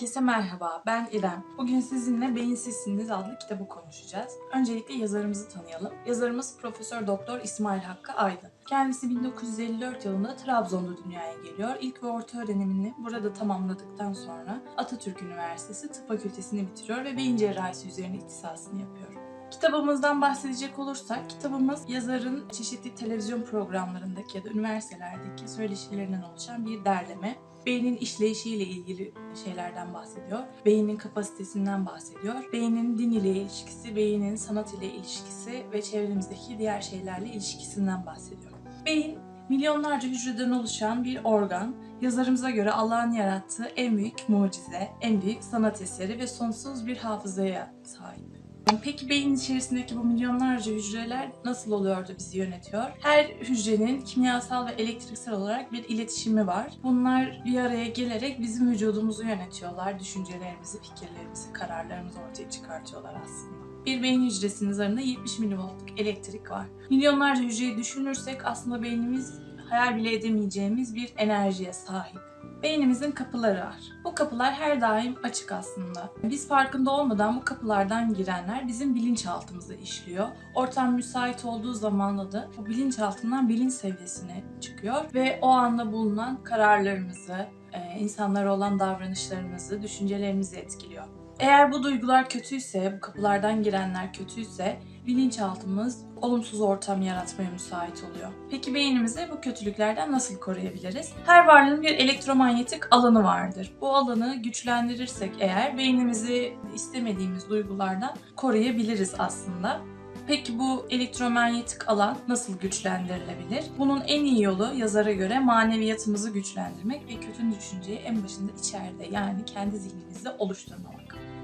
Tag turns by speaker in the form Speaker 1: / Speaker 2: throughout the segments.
Speaker 1: Herkese merhaba, ben İrem. Bugün sizinle Beyinsizsiniz adlı kitabı konuşacağız. Öncelikle yazarımızı tanıyalım. Yazarımız Profesör Doktor İsmail Hakkı Aydın. Kendisi 1954 yılında Trabzon'da dünyaya geliyor. İlk ve orta öğrenimini burada tamamladıktan sonra Atatürk Üniversitesi Tıp Fakültesini bitiriyor ve beyin cerrahisi üzerine ihtisasını yapıyor. Kitabımızdan bahsedecek olursak, kitabımız yazarın çeşitli televizyon programlarındaki ya da üniversitelerdeki söyleşilerinden oluşan bir derleme. Beynin işleyişiyle ilgili şeylerden bahsediyor. Beynin kapasitesinden bahsediyor. Beynin din ile ilişkisi, beynin sanat ile ilişkisi ve çevremizdeki diğer şeylerle ilişkisinden bahsediyor. Beyin milyonlarca hücreden oluşan bir organ. Yazarımıza göre Allah'ın yarattığı en büyük mucize, en büyük sanat eseri ve sonsuz bir hafızaya sahip. Peki beyin içerisindeki bu milyonlarca hücreler nasıl oluyor da bizi yönetiyor? Her hücrenin kimyasal ve elektriksel olarak bir iletişimi var. Bunlar bir araya gelerek bizim vücudumuzu yönetiyorlar. Düşüncelerimizi, fikirlerimizi, kararlarımızı ortaya çıkartıyorlar aslında. Bir beyin hücresinin zarında 70 milivoltluk elektrik var. Milyonlarca hücreyi düşünürsek aslında beynimiz hayal bile edemeyeceğimiz bir enerjiye sahip. Beynimizin kapıları var. Bu kapılar her daim açık aslında. Biz farkında olmadan bu kapılardan girenler bizim bilinçaltımıza işliyor. Ortam müsait olduğu zamanla da bu bilinçaltından bilinç seviyesine çıkıyor ve o anda bulunan kararlarımızı, e, insanlara olan davranışlarımızı, düşüncelerimizi etkiliyor. Eğer bu duygular kötüyse, bu kapılardan girenler kötüyse bilinçaltımız olumsuz ortam yaratmaya müsait oluyor. Peki beynimizi bu kötülüklerden nasıl koruyabiliriz? Her varlığın bir elektromanyetik alanı vardır. Bu alanı güçlendirirsek eğer beynimizi istemediğimiz duygulardan koruyabiliriz aslında. Peki bu elektromanyetik alan nasıl güçlendirilebilir? Bunun en iyi yolu yazara göre maneviyatımızı güçlendirmek ve kötü düşünceyi en başında içeride yani kendi zihnimizde oluşturmamak.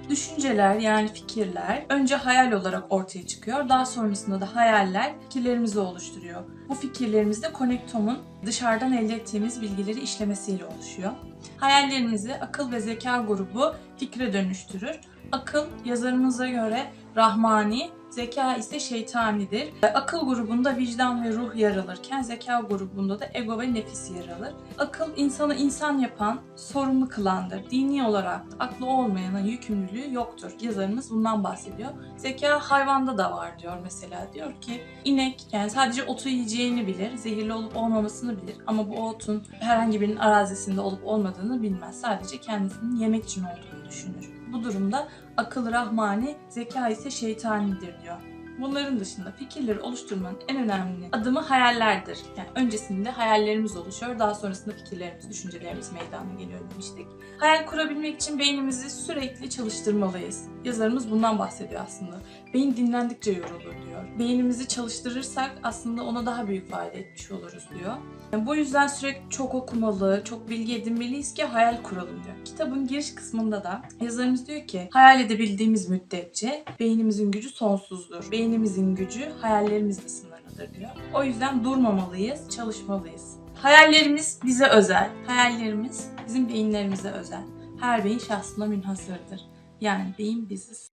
Speaker 1: Düşünceler yani fikirler önce hayal olarak ortaya çıkıyor. Daha sonrasında da hayaller fikirlerimizi oluşturuyor. Bu fikirlerimiz de konektomun dışarıdan elde ettiğimiz bilgileri işlemesiyle oluşuyor. Hayallerimizi akıl ve zeka grubu fikre dönüştürür. Akıl yazarımıza göre rahmani, zeka ise şeytanidir. Akıl grubunda vicdan ve ruh yer alırken zeka grubunda da ego ve nefis yer alır. Akıl insanı insan yapan, sorumlu kılandır. Dini olarak aklı olmayana yükümlülüğü yoktur. Yazarımız bundan bahsediyor. Zeka hayvanda da var diyor mesela. Diyor ki inek yani sadece otu yiyeceğini bilir, zehirli olup olmamasını bilir. Ama bu otun herhangi birinin arazisinde olup olmadığını bilmez. Sadece kendisinin yemek için olduğunu düşünür. Bu durumda akıl rahmani, zeka ise şeytanidir diyor. Bunların dışında fikirleri oluşturmanın en önemli adımı hayallerdir. Yani öncesinde hayallerimiz oluşuyor, daha sonrasında fikirlerimiz, düşüncelerimiz meydana geliyor demiştik. Hayal kurabilmek için beynimizi sürekli çalıştırmalıyız. Yazarımız bundan bahsediyor aslında. Beyin dinlendikçe yorulur diyor. Beynimizi çalıştırırsak aslında ona daha büyük fayda etmiş oluruz diyor. Yani bu yüzden sürekli çok okumalı, çok bilgi edinmeliyiz ki hayal kuralım diyor. Kitabın giriş kısmında da yazarımız diyor ki hayal edebildiğimiz müddetçe beynimizin gücü sonsuzdur. Beynimizin gücü hayallerimizle sınırlıdır diyor. O yüzden durmamalıyız, çalışmalıyız. Hayallerimiz bize özel. Hayallerimiz bizim beyinlerimize özel. Her beyin şahsına münhasırdır. Yani beyin biziz.